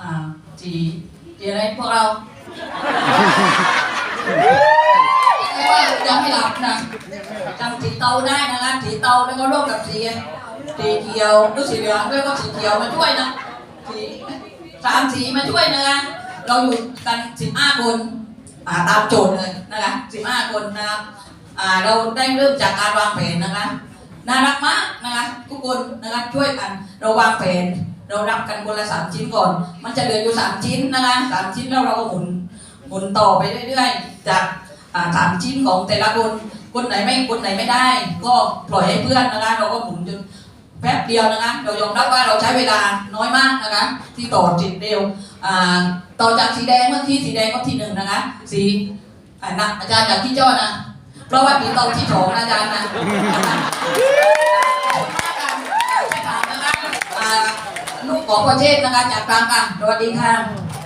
อ่าสีสีอะไรพวกเราแต่ว่ายังไม่หลับนะจำสีเตาได้นะคะสีเตาแล้วก็ร่วมกับสีสีเขียวหรือสีเหลืองด้วยก็สีเขียวมาช่วยนะสีสามสีมาช่วยนะคะเราอยู่กันสิบห้าคนอ่าตามโจทย์เลยนะคะสิบห้าคนนะครับอ่าเราได้เริ่มจากการวางแผนนะคะน่ารักมากนะคะทุกคนนะคะช่วยกันเราวางแผน เรารับกันคนละสามชิ้นก่อน มันจะเหลืออยู่สามชิ้นนะคะสามชิ้นแล้วเราก็หมุนหมุนต่อไปเรื่อยๆ จากสามชิ้นของแต่ละคนคนไหนไม่คนไหนไม่ได้ ก็ปล่อยให้เพื่อนนะคะเราก็หมุนจนแป๊บเดียวนะคะเรายอมรับว่าเราใช้เวลาน้อยมากนะคะ ที่ต่อจิตเร็วต่อจากสีแดงเมื่อกี้สีแดงก็ที่หนึ่งนะคะ สีอ่านะอาจารย์จากที่เจ้านะเพราะว่าปีตอที่สองอาจารย์นะ ของประเทศนะคะจากกลางกันสวัสดีค่ะ